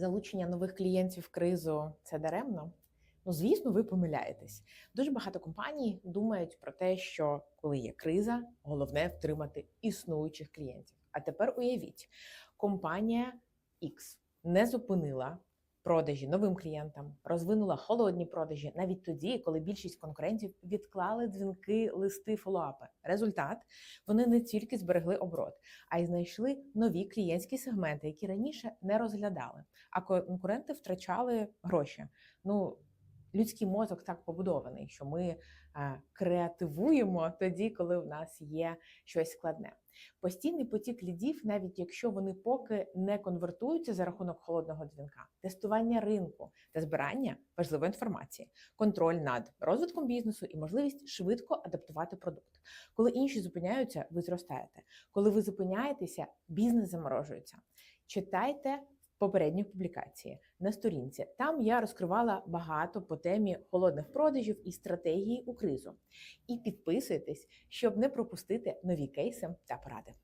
залучення нових клієнтів в кризу це даремно? Ну, звісно, ви помиляєтесь. Дуже багато компаній думають про те, що коли є криза, головне втримати існуючих клієнтів. А тепер уявіть, компанія X не зупинила продажі новим клієнтам, розвинула холодні продажі навіть тоді, коли більшість конкурентів відклали дзвінки, листи, фолоапи. Результат вони не тільки зберегли оборот, а й знайшли нові клієнтські сегменти, які раніше не розглядали. А конкуренти втрачали гроші. Ну людський мозок так побудований, що ми е, креативуємо тоді, коли в нас є щось складне. Постійний потік лідів, навіть якщо вони поки не конвертуються за рахунок холодного дзвінка, тестування ринку та збирання важливої інформації, контроль над розвитком бізнесу і можливість швидко адаптувати продукт. Коли інші зупиняються, ви зростаєте. Коли ви зупиняєтеся, бізнес заморожується. Читайте попередні публікації на сторінці. Там я розкривала багато по темі холодних продажів і стратегії у кризу. І підписуйтесь, щоб не пропустити нові кейси та поради.